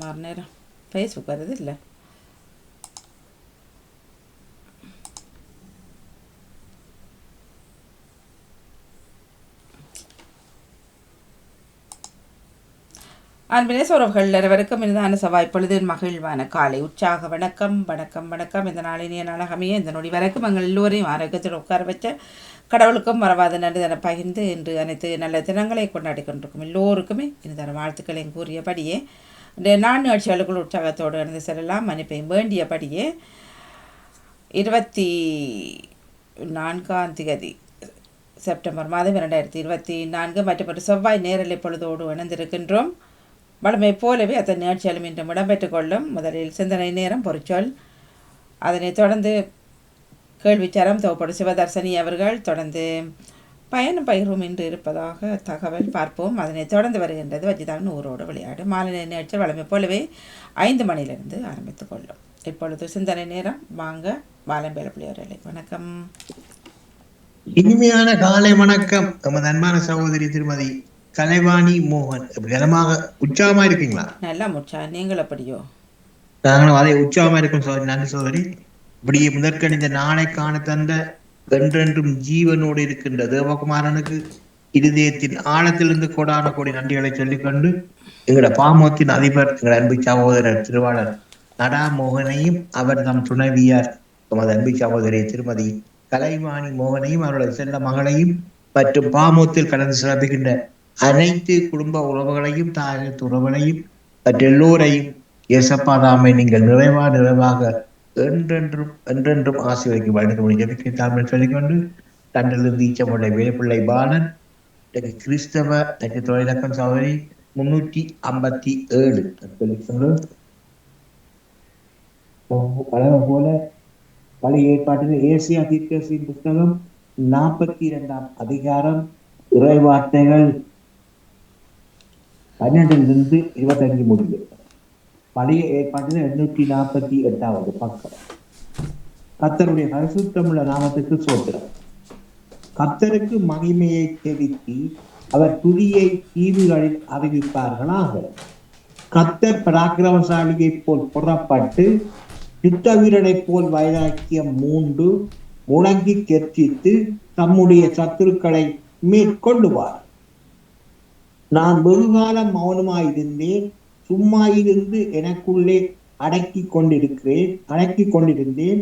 சுமார் நேரம் ஃபேஸ்புக் வருது இல்லை அன்பினே சோரவர்கள் அனைவருக்கும் இதுதான செவ்வாய் பொழுதின் மகிழ்வான காலை உற்சாக வணக்கம் வணக்கம் வணக்கம் இந்த நாளினிய நாளகமைய இந்த நொடி வரைக்கும் எங்கள் எல்லோரையும் ஆரோக்கியத்தில் உட்கார வச்ச கடவுளுக்கும் மறவாத நன்றி தன பகிர்ந்து இன்று அனைத்து நல்ல தினங்களை கொண்டாடி கொண்டிருக்கும் எல்லோருக்குமே இந்த வாழ்த்துக்களை வாழ்த்துக்களையும் கூறியபடியே இந்த நான்கு நிகழ்ச்சிகளுக்குள் உற்சாகத்தோடு இணைந்து செல்லலாம். மன்னிப்பையும் வேண்டியபடியே இருபத்தி நான்காம் திகதி செப்டம்பர் மாதம் இரண்டாயிரத்தி இருபத்தி நான்கு மற்றும் ஒரு செவ்வாய் நேரலை பொழுதோடு இணைந்திருக்கின்றோம். வளமை போலவே அத்தனை நிகழ்ச்சிகளும் இன்றும் இடம்பெற்றுக் கொள்ளும். முதலில் சிந்தனை நேரம் பொறிச்சொல் அதனைத் தொடர்ந்து கேள்விச்சாரம் தொகுப்படும் சிவதர்சனி அவர்கள் தொடர்ந்து பயணம் பயிரும் இன்று இருப்பதாக தகவல் பார்ப்போம். அதனைத் தொடர்ந்து வருகின்றது வஜிதான் நூறோடு விளையாடு. மாலை நேர நிகழ்ச்சி வளமை போலவே ஐந்து மணியிலிருந்து ஆரம்பித்துக் கொள்ளும். இப்பொழுது சிந்தனை நேரம். வாங்க வாழம்பேல பிள்ளையவர்களே வணக்கம். இனிமையான காலை வணக்கம். நமது அன்பான சகோதரி திருமதி கலைவாணி மோகன். இப்படி நலமாக உற்சாகமா இருக்கீங்களா? நல்லா முச்சா நீங்கள் எப்படியோ நாங்களும் அதே உற்சாகமா இருக்கும் சோதரி நன்றி சோதரி இப்படியே முதற்கணிந்த நாளை காண தந்த என்றென்றும் ஜீவனோடு இருக்கின்ற தேவகுமாரனுக்கு இருதயத்தின் ஆழத்திலிருந்து கோடான கோடி நன்றிகளை சொல்லிக்கொண்டு எங்களோட பாமோத்தின் அதிபர் எங்கள் அன்பு சகோதரர் திருவாளர் நடா மோகனையும் அவர் தம் துணைவியார் நமது அன்பு சகோதரி திருமதி கலைவாணி மோகனையும் அவருடைய செல்ல மகளையும் மற்றும் பாமோத்தில் கடந்து சிறப்புகின்ற அனைத்து குடும்ப உறவுகளையும் தாயத்து உறவுகளையும் மற்ற எல்லோரையும் இயேசப்பா தாமை நீங்கள் நிறைவா நிறைவாக என்றென்றும் என்றென்றும் ஆசீர்வதிக்க வேண்டும் ஜபிக்க தாமல் சொல்லிக்கொண்டு தண்டிலிருந்து ஈச்சமுள்ள வேலுப்பிள்ளை பாலன் இன்றைக்கு கிறிஸ்தவ நட்சத்திர தொழிலக்கம் சகோதரி முன்னூற்றி ஐம்பத்தி ஏழு. சொல்லிக்கொண்டு போல பழைய ஏற்பாட்டில் ஏசியா தீர்க்கசின் புத்தகம் நாற்பத்தி இரண்டாம் அதிகாரம் இறை வார்த்தைகள் பன்னெண்டிலிருந்து இருபத்தஞ்சு முடிவு பழைய ஏற்பாட்டில் எண்ணூற்றி நாற்பத்தி எட்டாவது பக்கம். கத்தருடைய பரிசுத்தமுள்ள நாமத்துக்கு சோத்திரம். கத்தருக்கு மகிமையை செலுத்தி அவர் துதியை தீவுகளில் அறிவிப்பார்களாக. கத்தர் பராக்கிரமசாலியை போல் புறப்பட்டு யுத்த வீரனை போல் வைராக்கியம் மூண்டு முழங்கி கெர்ச்சித்து தம்முடைய சத்துருக்களை மேற்கொள்ளுவார். நான் வெகுகாலம் மௌனமாயிருந்தேன். சும்மா இருந்து எனக்குள்ளே அடக்கி கொண்டிருக்கிறேன் அடக்கி கொண்டிருந்தேன்.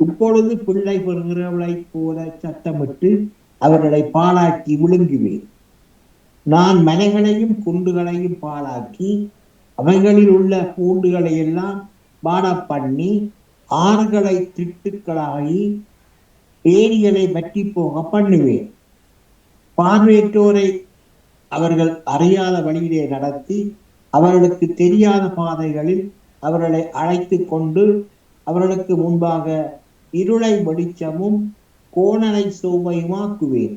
இப்பொழுது பிள்ளை பெறுகிறவளைப் போல சத்தமிட்டு அவர்களை பாழாக்கி விழுங்குவேன். நான் மலைகளையும் குண்டுகளையும் பாழாக்கி அவைகளில் உள்ள பூண்டுகளை எல்லாம் பாட பண்ணி ஆறுகளை திட்டுக்களாகி ஏரிகளை வற்றி போக பண்ணுவேன். பார்வையற்றோரை அவர்கள் அறியாத வழியிலே நடத்தி அவர்களுக்கு தெரியாத பாதைகளில் அவர்களை அழைத்து கொண்டு அவர்களுக்கு முன்பாக இருளை வெளிச்சமும் கோணலை சோமையுமாக்குவேன்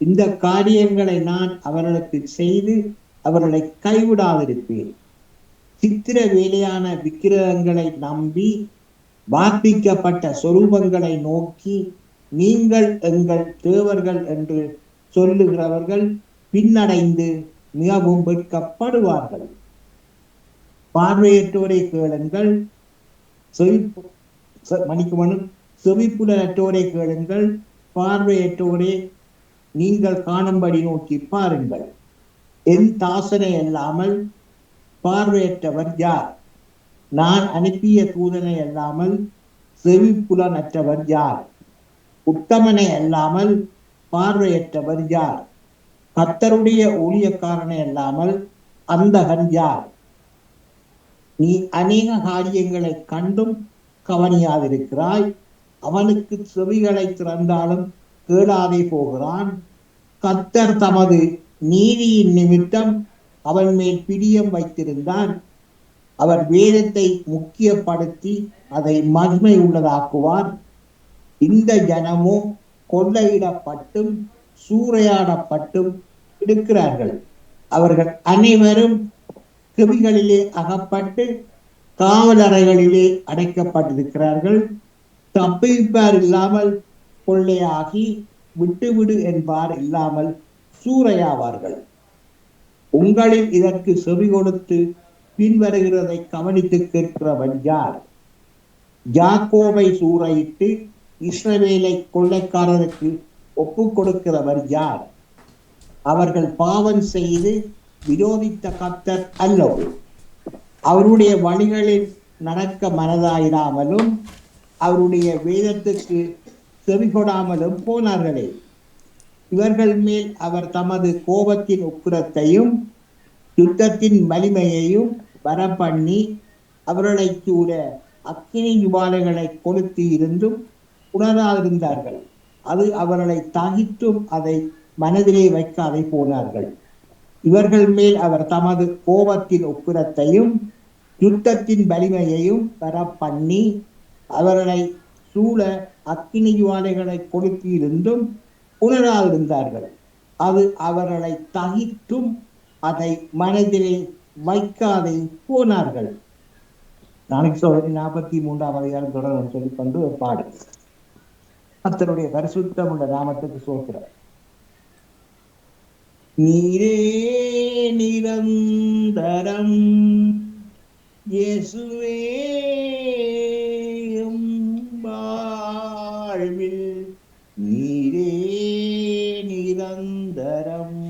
இந்த காரியங்களை நான் அவர்களுக்கு செய்து அவர்களை கைவிடாதிருப்பேன். சித்திர வேலையான விக்கிரகங்களை நம்பி வார்ப்பிக்கப்பட்ட சொரூபங்களை நோக்கி நீங்கள் எங்கள் தேவர்கள் என்று சொல்லுகிறவர்கள் பின்னடைந்து மிகவும் வெட்கப்படுவார்கள் பார்வையற்றோரை கேளுங்கள். மணிக்குமனும் செவிப்புலற்றோரை கேளுங்கள். பார்வையற்றோரே நீங்கள் காணும்படி நோக்கி பாருங்கள். என் தாசனை அல்லாமல் பார்வையற்றவர் யார்? நான் அனுப்பிய தூதனை அல்லாமல் செவிப்புலனற்றவர் யார்? உத்தமனை அல்லாமல் பார்வையற்றவர் யார்? கத்தருடைய ஊழியக்காரனே இல்லாமல் அந்தகன் யார்? நீ அநேக காரியங்களை கண்டும் கவனியாதிருக்கிறாய். அவனுக்கு செவிகளை திறந்தாலும் கேளாதே போகிறான். கத்தர் தமது நீதியின் நிமித்தம் அவன் மேல் பிடியம் வைத்திருந்தான். அவர் வேதத்தை முக்கியப்படுத்தி அதை மகிமை உள்ளதாக்குவார். இந்த ஜனமும் கொள்ளையிடப்பட்டும் சூறையாடப்பட்டும் இருக்கிறார்கள் அவர்கள் அனைவரும் கிவிகளிலே அகப்பட்டு காவலறைகளிலே அடைக்கப்பட்டிருக்கிறார்கள். தப்பிப்பார் இல்லாமல் கொள்ளையாகி விட்டுவிடு என்பார் இல்லாமல் சூறையாவார்கள். உங்களில் இதற்கு செவி கொடுத்து பின்வருகிறதை கவனித்து கேட்கிறவன் யார்? யாக்கோபை சூறையிட்டு இஸ்ரவேலை கொள்ளைக்காரருக்கு ஒப்புக் கொடுக்கிறவர் யார்? அவர்கள் பாவம் செய்து விரோதித்த கத்தர் அல்லவோ அவருடைய வழிகளில் நடக்க மனதாயிராமலும் அவருடைய வேதத்துக்கு செவிகொடாமலும் போனார்களே. இவர்கள் மேல் அவர் தமது கோபத்தின் உக்கிரத்தையும் யுத்தத்தின் வலிமையையும் வரப்பண்ணி அவர்களை கூட அக்கினி யுபாலைகளை கொளுத்தி இருந்தும் உணராதிருந்தார்கள். அது அவர்களை தகித்தும் அதை மனதிலே வைக்காதை போனார்கள். இவர்கள் மேல் அவர் தமது கோபத்தின் உக்கிரத்தையும் யுத்தத்தின் வலிமையையும் பெற பண்ணி அவர்களை சூழ அக்கினி ஜுவாலைகளை கொளுத்தியிருந்தும் உணராதிருந்தார்கள் அது அவர்களை தகித்தும் அதை மனதிலே வைக்காதே போனார்கள். நாளைக்கு சோழரி நாற்பத்தி மூன்றாம் அதிகாரம் தொடரும் சொல்லிக்கொண்டு ஒரு பாடு. அத்தனுடைய பரிசுத்தம் உள்ள நாமத்துக்கு சோக்கிறார் நீரே நிரந்தரம் இயேசுவே எம் வாழ்வில் நீரே நிரந்தரம்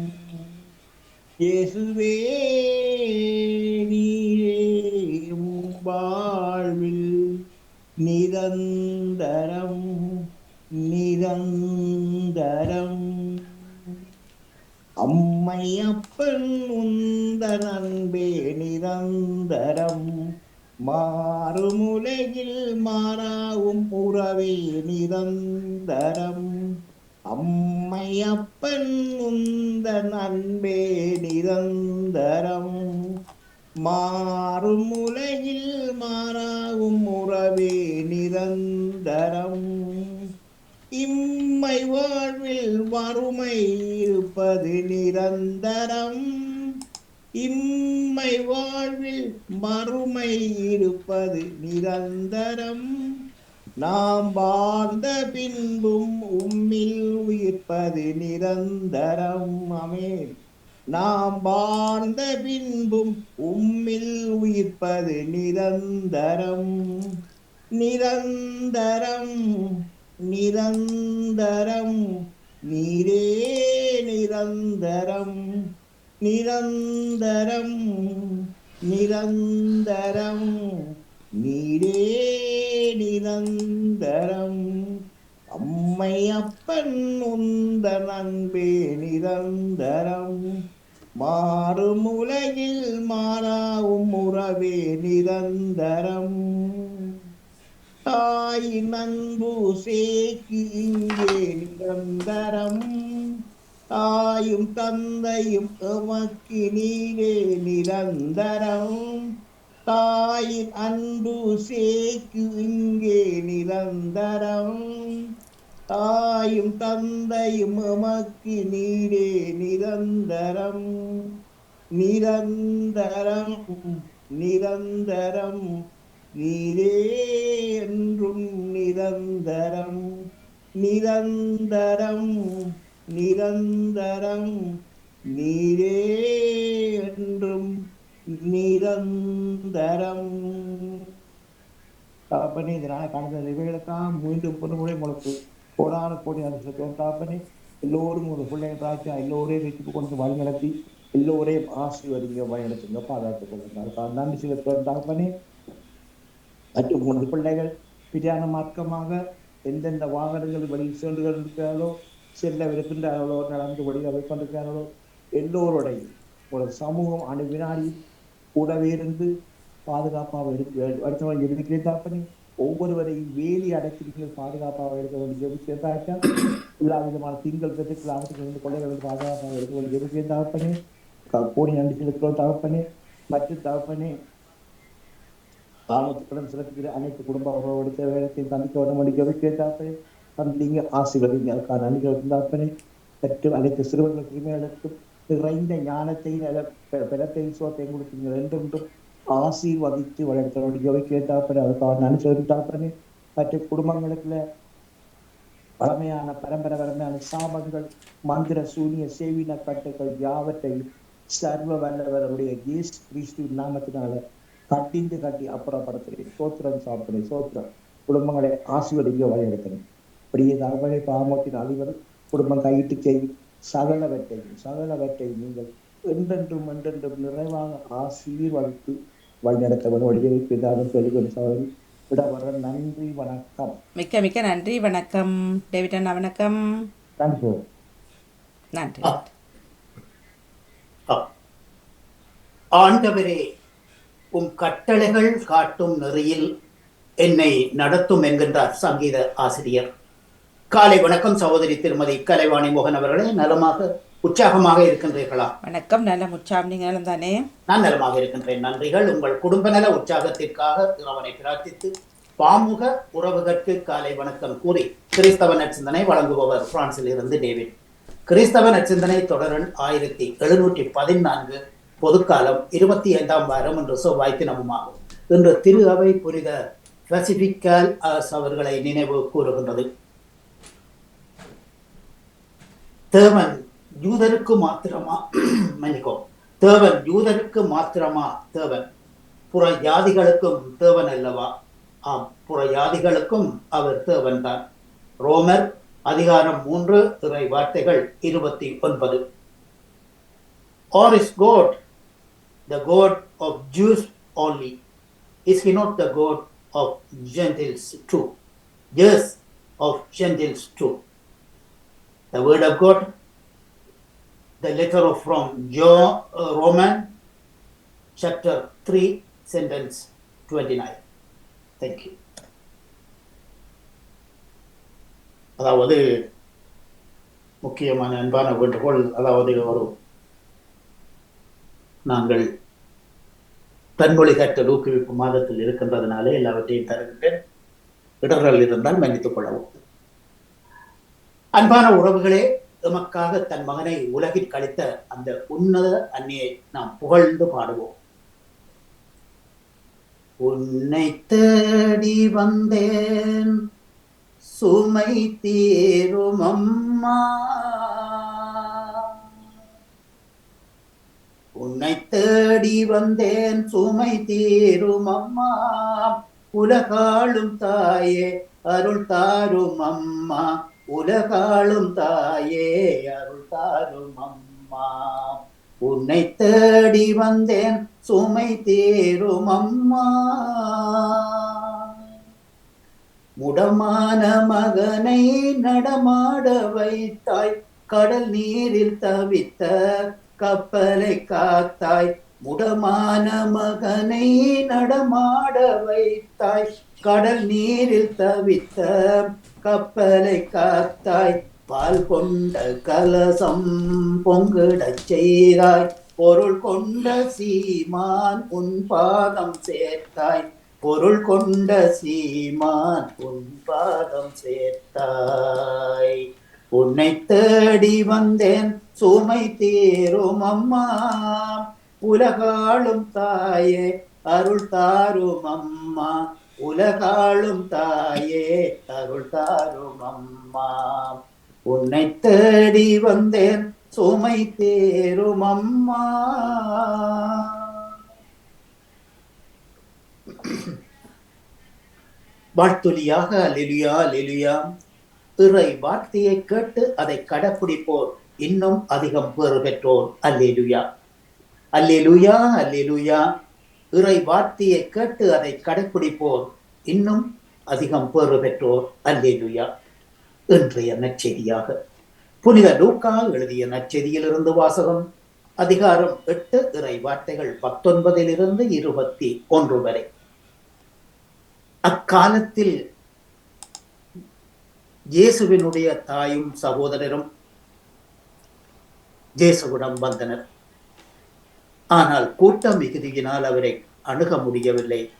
மாறும் உலகில் மாறாவும் உறவே நிரந்தரம். அம்மை அப்பன் உந்த நண்பே நிரந்தரம். மாறும் உலகில் மாறாவும் உறவே நிரந்தரம். இம்மை வாழ்வில் வறுமை இருப்பது நிரந்தரம். இம்மை வாழ்வில் மறுமை இருப்பது நிரந்தரம். நாம் வாழ்ந்த பின்பும் உம்மில் உயிர்ப்பது நிரந்தரம். அமே நாம் வாழ்ந்த பின்பும் உம்மில் உயிர்ப்பது நிரந்தரம். நிரந்தரம் நிரந்தரம். நீரே நிரந்தரம். நிரந்தரம் நிரந்தரம் நீரே நிரந்தரம். அம்மை அப்பன் உந்த நண்பே நிரந்தரம். மாறும் உலகில் மாறாவும் உறவே நிரந்தரம். தாயின் அன்பு சேக்கி இங்கே நிரந்தரம். தாயும் தந்தையும் எமக்கு நீரே நிரந்தரம். தாயின் அன்பு சேக்கு இங்கே நிரந்தரம். தாயும் தந்தையும் எமக்கு நீரே நிரந்தரம். நிரந்தரம் நிரந்தரம் நீரே என்றும் நிரந்தரம். நிரந்தரம் நிரந்தரம் நீரே என்றும் நிரந்தரம். தாப்பனே இதனால கடந்த இவைகளுக்காக மீண்டும் பொறுமுறை முறை கோடான கோடி நடத்திருக்கோம் தாப்பனே. எல்லோரும் ஒரு பிள்ளைங்க ராஜா எல்லோரையும் வச்சு கொண்டு வழி நடத்தி எல்லோரையும் ஆசீர்வதிங்க வழி நடத்துங்க பாதுகாத்துக் கொள்ளுங்க நன்றி சிவத்தோன் தாப்பனே. மற்றும் மூன்று பிள்ளைகள் பிரயாண மார்க்கமாக எந்தெந்த வாகனங்கள் வழி சென்று கொண்டிருக்கிறார்களோ செல்ல இருக்கின்றார்களோ நடந்து அவை கொண்டிருக்கிறார்களோ எல்லோருடையும் ஒரு சமூகம் அணு வினாடி கூடவே இருந்து பாதுகாப்பாக இருக்கு அடுத்தவங்க இருக்கிறேன் தாப்பனே ஒவ்வொருவரையும் வேலி அடைக்கிறீர்கள் பாதுகாப்பாக இருக்க வேண்டிய ஜெபிக்கிறதாச்சா எல்லா விதமான திங்கள் பெற்றுக்கள் இருந்து கொள்ளைகள் பாதுகாப்பாக இருக்க வேண்டிய ஜெபிக்கிறேன் தாப்பனே கோடி நன்றி செலுத்துகிறோம் தகப்பனே மற்றும் தகப்பனே ஆமத்துடன் சிறப்புகிற அனைத்து குடும்ப உறவோடு வேலைத்தையும் தந்திக்க உடம்பு ஜெபிக்கிறேன் தாப்பனே தந்தீங்க ஆசிர்வதிங்க அதுக்கான அணிகள் இருந்தாப்பனே மற்றும் அனைத்து சிறுவர்கள் கிருமிகளுக்கும் நிறைந்த ஞானத்தையும் பலத்தையும் சோத்தையும் கொடுத்தீங்க ரெண்டும் ஆசீர்வதித்து வளர்த்தவருடைய ஜோதிக்கு தாப்பனே அதுக்கான நன்றி சொல்லி தாப்பனே மற்ற குடும்பங்களுக்குள்ள பழமையான பரம்பரை பரமையான சாபங்கள் மந்திர சூனிய சேவின கட்டுகள் யாவற்றையும் சர்வ வல்லவருடைய இயேசு கிறிஸ்து நாமத்தினால கட்டிந்து கட்டி அப்புறப்படுத்துகிறேன் சோத்திரம் சாப்பிடுறேன் சோத்திரம் குடும்பங்களை ஆசீர்வதிக்க வழிநடத்தணும் இப்படியே தகவலை பாமத்தின் அதிபர் குடும்பம் கையிட்டு செய்யும் சகலவற்றையும் சகலவற்றையும் நீங்கள் என்றென்றும் என்றென்றும் நிறைவாக ஆசீர்வதித்து வழிநடத்த வேண்டும் வழியை பிதாவும் சொல்லுகிற சகோதரி விடவர நன்றி வணக்கம். மிக்க மிக்க நன்றி வணக்கம். டேவிட் அண்ணா வணக்கம். நன்றி நன்றி. ஆண்டவரே உம் கட்டளைகள் காட்டும் நெறியில் என்னை நடத்தும் என்கின்றார் சங்கீத ஆசிரியர். காலை வணக்கம் சகோதரி திருமதி கலைவாணி மோகன் அவர்களே. நலமாக உற்சாகமாக இருக்கின்றீர்களா? வணக்கம் நல்ல முச்சாம் நீங்கள் நலம் தானே நான் நலமாக இருக்கின்றேன். நன்றிகள். உங்கள் குடும்ப நல உற்சாகத்திற்காக இறைவனை பிரார்த்தித்து பாமுக உறவுகளுக்கு காலை வணக்கம் கூறி கிறிஸ்தவ நற்சிந்தனை வழங்குபவர் பிரான்சில் இருந்து டேவிட். கிறிஸ்தவ நற்சிந்தனை தொடரன் ஆயிரத்தி எழுநூற்றி பதினான்கு பொதுக்காலம் இருபத்தி ஐந்தாம் வாரம் என்று செவ்வாய் தினமுமாகும் இன்று திரு அவை புனித பசிபிக்கால் அவர்களை நினைவு கூறுகின்றது. தேவன் யூதருக்கு மாத்திரமா? மன்னிக்கும் தேவன் யூதருக்கு மாத்திரமா? தேவன். புற ஜாதிகளுக்கும் தேவன் அல்லவா? ஆம் புற ஜாதிகளுக்கும் அவர் தேவன் தான். ரோமர் அதிகாரம் மூன்று இறை வார்த்தைகள் இருபத்தி ஒன்பது. Are is god the god of Jews only is he not the god of gentiles too? Yes, of gentiles too. The word of God, the letter of from John, uh, Roman, chapter 3, sentence 29. Thank you. அதாவது முக்கியமான அன்பான வேண்டுகோள் அதாவது ஒரு நாங்கள் தன்மொழி கற்றல் ஊக்குவிப்பு மாதத்தில் இருக்கின்றதுனாலே எல்லாவற்றையும் தருகின்றேன் இடர்கள் இருந்தால் மன்னித்துக் கொள்ளவும் அன்பான உறவுகளே எமக்காக தன் மகனை உலகில் கழித்த அந்த உன்னத அன்னியை நாம் புகழ்ந்து பாடுவோம். உன்னை தேடி வந்தேன் சுமை தீரும் அம்மா. உன்னை தேடி வந்தேன் சுமை தீரும் அம்மா. உலகாளும் தாயே அருள் தாரும் அம்மா. உலகாளும் தாயே அருள் தாரும் அம்மா. உன்னை தேடி வந்தேன் சுமை தேரும் அம்மா. முடமான மகனை நடமாட வைத்தாய் கடல் நீரில் தவித்த கப்பலை காத்தாய். முடமான மகனை நடமாட வைத்தாய் கடல் நீரில் தவித்த கப்பலை காத்தாய் பால் கொண்ட கலசம் பொங்கிடச் செய்தாய். பொருள் கொண்ட சீமான் உன் பாதம் சேர்த்தாய். பொருள் கொண்ட சீமான் உன் பாதம் சேர்த்தாய். உன்னை தேடி வந்தேன் சுமை தீரும் அம்மா. உலகாளும் தாயே அருள் தாரும் அம்மா. உலகாளும் தாயே தருள் தாரும் அம்மா. உன்னை தேடி வந்தேன் சுமை தேரும் அம்மா. வாழ்த்துலியாக லெலியா லெலியா. இறை வார்த்தையை கேட்டு அதை கடைப்பிடிப்போர். இன்னும் அதிகம் பேறு பெற்றோர். அல்லேலுயா. அல்லேலுயா அல்லேலுயா. இறை வார்த்தையை கேட்டு அதை கடைப்பிடிப்போர். இன்னும் அதிகம் பேறு பெற்றோர். அல்லேலுயா. இன்றைய நற்செய்தியாக. புனித லூக்கா எழுதிய நற்செய்தியிலிருந்து வாசகம். அதிகாரம் எட்டு இறை வார்த்தைகள் பத்தொன்பதிலிருந்து இருபத்தி ஒன்று வரை. அக்காலத்தில் இயேசுவினுடைய தாயும் சகோதரரும் இயேசுவிடம் வந்தனர். ஆனால் கூட்ட மிகுதியினால் அவரை அணுக முடியவில்லை.